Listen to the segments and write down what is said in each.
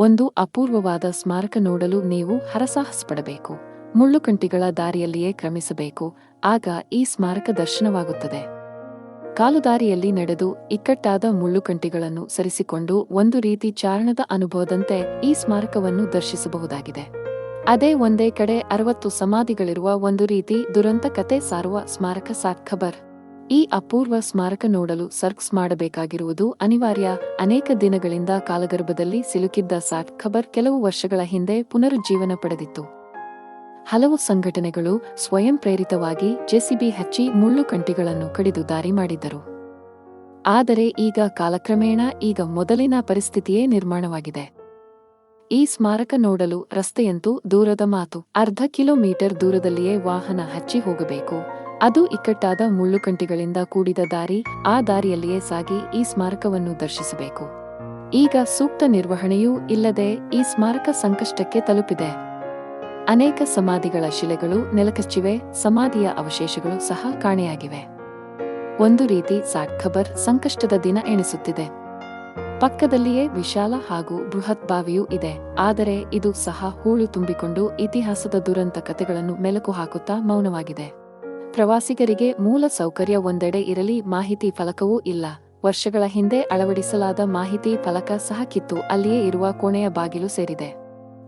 ಒಂದು ಅಪೂರ್ವವಾದ ಸ್ಮಾರಕ ನೋಡಲು ನೀವು ಹರಸಾಹಸಪಡಬೇಕು. ಮುಳ್ಳುಕಂಟಿಗಳ ದಾರಿಯಲ್ಲಿಯೇ ಕ್ರಮಿಸಬೇಕು. ಆಗ ಈ ಸ್ಮಾರಕ ದರ್ಶನವಾಗುತ್ತದೆ. ಕಾಲುದಾರಿಯಲ್ಲಿ ನಡೆದು ಇಕ್ಕಟ್ಟಾದ ಮುಳ್ಳುಕಂಟಿಗಳನ್ನು ಸರಿಸಿಕೊಂಡು ಒಂದು ರೀತಿ ಚಾರಣದ ಅನುಭವದಂತೆ ಈ ಸ್ಮಾರಕವನ್ನು ದರ್ಶಿಸಬಹುದಾಗಿದೆ. ಅದೇ ಒಂದೇ ಕಡೆ ಅರವತ್ತು ಸಮಾಧಿಗಳಿರುವ ಒಂದು ರೀತಿ ದುರಂತ ಕತೆ ಸಾರುವ ಸ್ಮಾರಕ ಸಾಕ್ ಖಬರ್. ಈ ಅಪೂರ್ವ ಸ್ಮಾರಕ ನೋಡಲು ಸರ್ಕ್ಸ್ ಮಾಡಬೇಕಾಗಿರುವುದು ಅನಿವಾರ್ಯ. ಅನೇಕ ದಿನಗಳಿಂದ ಕಾಲಗರ್ಭದಲ್ಲಿ ಸಿಲುಕಿದ್ದ ಸಾಟ್ ಖಬರ್ ಕೆಲವು ವರ್ಷಗಳ ಹಿಂದೆ ಪುನರುಜ್ಜೀವನ ಪಡೆದಿತ್ತು. ಹಲವು ಸಂಘಟನೆಗಳು ಸ್ವಯಂ ಪ್ರೇರಿತವಾಗಿ ಜೆಸಿಬಿ ಹಚ್ಚಿ ಮುಳ್ಳು ಕಂಟಿಗಳನ್ನು ಕಡಿದು ದಾರಿ ಮಾಡಿದ್ದರು. ಆದರೆ ಈಗ ಕಾಲಕ್ರಮೇಣ ಈಗ ಮೊದಲಿನ ಪರಿಸ್ಥಿತಿಯೇ ನಿರ್ಮಾಣವಾಗಿದೆ. ಈ ಸ್ಮಾರಕ ನೋಡಲು ರಸ್ತೆಯಂತೂ ದೂರದ ಮಾತು. ಅರ್ಧ ಕಿಲೋಮೀಟರ್ ದೂರದಲ್ಲಿಯೇ ವಾಹನ ಹಚ್ಚಿ ಹೋಗಬೇಕು. ಅದು ಇಕ್ಕಟ್ಟಾದ ಮುಳ್ಳುಕಂಟಿಗಳಿಂದ ಕೂಡಿದ ದಾರಿ, ಆ ದಾರಿಯಲ್ಲಿಯೇ ಸಾಗಿ ಈ ಸ್ಮಾರಕವನ್ನು ದರ್ಶಿಸಬೇಕು. ಈಗ ಸೂಕ್ತ ನಿರ್ವಹಣೆಯೂ ಇಲ್ಲದೆ ಈ ಸ್ಮಾರಕ ಸಂಕಷ್ಟಕ್ಕೆ ತಲುಪಿದೆ. ಅನೇಕ ಸಮಾಧಿಗಳ ಶಿಲೆಗಳು ನೆಲಕಚ್ಚಿವೆ, ಸಮಾಧಿಯ ಅವಶೇಷಗಳು ಸಹ ಕಾಣೆಯಾಗಿವೆ. ಒಂದು ರೀತಿ ಸಾಕ್ಖಬರ್ ಸಂಕಷ್ಟದ ದಿನ ಎಣಿಸುತ್ತಿದೆ. ಪಕ್ಕದಲ್ಲಿಯೇ ವಿಶಾಲ ಹಾಗೂ ಬೃಹತ್ ಬಾವಿಯೂ ಇದೆ, ಆದರೆ ಇದು ಸಹ ಹೂಳು ತುಂಬಿಕೊಂಡು ಇತಿಹಾಸದ ದುರಂತ ಕಥೆಗಳನ್ನು ಮೆಲುಕು ಹಾಕುತ್ತಾ ಮೌನವಾಗಿದೆ. ಪ್ರವಾಸಿಗರಿಗೆ ಮೂಲ ಸೌಕರ್ಯ ಒಂದೆಡೆ ಇರಲಿ ಮಾಹಿತಿ ಫಲಕವೂ ಇಲ್ಲ. ವರ್ಷಗಳ ಹಿಂದೆ ಅಳವಡಿಸಲಾದ ಮಾಹಿತಿ ಫಲಕ ಸಹ ಕಿತ್ತು ಅಲ್ಲಿಯೇ ಇರುವ ಕೋಣೆಯ ಬಾಗಿಲು ಸೇರಿದೆ.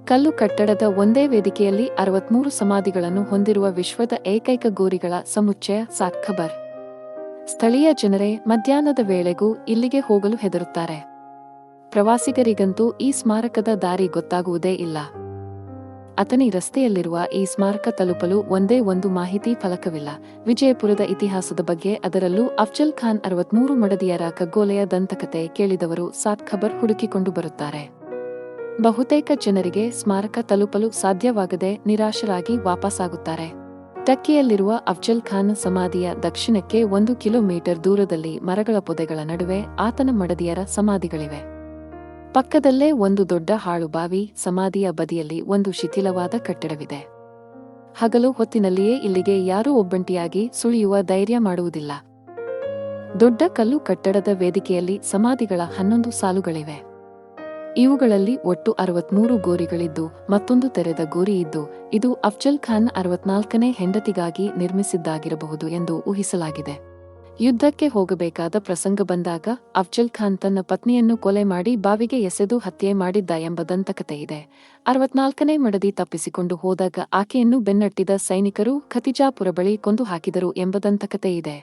ಕಲ್ಲು ಕಟ್ಟಡದ ಒಂದೇ ವೇದಿಕೆಯಲ್ಲಿ ಅರವತ್ಮೂರು ಸಮಾಧಿಗಳನ್ನು ಹೊಂದಿರುವ ವಿಶ್ವದ ಏಕೈಕ ಗೋರಿಗಳ ಸಮುಚ್ಚಯ ಸಾಖಬರ್ ಖಬರ್ ಸ್ಥಳೀಯ ಜನರೇ, ಮಧ್ಯಾಹ್ನದ ವೇಳೆಗೂ ಇಲ್ಲಿಗೆ ಹೋಗಲು ಹೆದರುತ್ತಾರೆ. ಪ್ರವಾಸಿಗರಿಗಂತೂ ಈ ಸ್ಮಾರಕದ ದಾರಿ ಗೊತ್ತಾಗುವುದೇ ಇಲ್ಲ. ಅತನಿ ರಸ್ತೆಯಲ್ಲಿರುವ ಈ ಸ್ಮಾರಕ ತಲುಪಲು ಒಂದೇ ಒಂದು ಮಾಹಿತಿ ಫಲಕವಿಲ್ಲ. ವಿಜಯಪುರದ ಇತಿಹಾಸದ ಬಗ್ಗೆ ಅದರಲ್ಲೂ ಅಫ್ಜಲ್ ಖಾನ್ ಅರವತ್ಮೂರು ಮಡದಿಯರ ಕಗ್ಗೋಲೆಯ ದಂತಕತೆ ಕೇಳಿದವರು ಸಾತ್ ಖಬರ್ ಹುಡುಕಿಕೊಂಡು ಬರುತ್ತಾರೆ. ಬಹುತೇಕ ಜನರಿಗೆ ಸ್ಮಾರಕ ತಲುಪಲು ಸಾಧ್ಯವಾಗದೆ ನಿರಾಶರಾಗಿ ವಾಪಸ್ಸಾಗುತ್ತಾರೆ ಟಕ್ಕಿಯಲ್ಲಿರುವ ಅಫ್ಜಲ್ ಖಾನ್ ಸಮಾಧಿಯ ದಕ್ಷಿಣಕ್ಕೆ ಒಂದು ಕಿಲೋಮೀಟರ್ ದೂರದಲ್ಲಿ ಮರಗಳ ಪೊದೆಗಳ ನಡುವೆ ಆತನ ಮಡದಿಯರ ಸಮಾಧಿಗಳಿವೆ. ಪಕ್ಕದಲ್ಲೇ ಒಂದು ದೊಡ್ಡ ಹಾಳುಬಾವಿ ಸಮಾಧಿಯ ಬದಿಯಲ್ಲಿ ಒಂದು ಶಿಥಿಲವಾದ ಕಟ್ಟಡವಿದೆ. ಹಗಲು ಹೊತ್ತಿನಲ್ಲಿಯೇ ಇಲ್ಲಿಗೆ ಯಾರೂ ಒಬ್ಬಂಟಿಯಾಗಿ ಸುಳಿಯುವ ಧೈರ್ಯ ಮಾಡುವುದಿಲ್ಲ. ದೊಡ್ಡ ಕಲ್ಲು ಕಟ್ಟಡದ ವೇದಿಕೆಯಲ್ಲಿ ಸಮಾಧಿಗಳ ಹನ್ನೊಂದು ಸಾಲುಗಳಿವೆ. ಇವುಗಳಲ್ಲಿ ಒಟ್ಟು ಅರವತ್ಮೂರು ಗೋರಿಗಳಿದ್ದು, ಮತ್ತೊಂದು ತೆರೆದ ಗೋರಿ ಇದ್ದು, ಇದು ಅಫ್ಜಲ್ ಖಾನ್ ಅರವತ್ನಾಲ್ಕನೇ ಹೆಂಡತಿಗಾಗಿ ನಿರ್ಮಿಸಿದ್ದಾಗಿರಬಹುದು ಎಂದು ಊಹಿಸಲಾಗಿದೆ. ಯುದ್ಧಕ್ಕೆ ಹೋಗಬೇಕಾದ ಪ್ರಸಂಗ ಬಂದಾಗ ಅಫ್ಜಲ್ ಖಾನ್ ತನ್ನ ಪತ್ನಿಯನ್ನು ಕೊಲೆ ಮಾಡಿ ಬಾವಿಗೆ ಎಸೆದು ಹತ್ಯೆ ಮಾಡಿದ್ದ ಎಂಬ ಇದೆ ಅರವತ್ನಾಲ್ಕನೇ ಮಡದಿ ತಪ್ಪಿಸಿಕೊಂಡು ಹೋದಾಗ ಆಕೆಯನ್ನು ಬೆನ್ನಟ್ಟಿದ ಸೈನಿಕರು ಖತಿಜಾಪುರ ಬಳಿ ಕೊಂದು ಹಾಕಿದರು ಎಂಬ ದಂತಕಥೆಯಿದೆ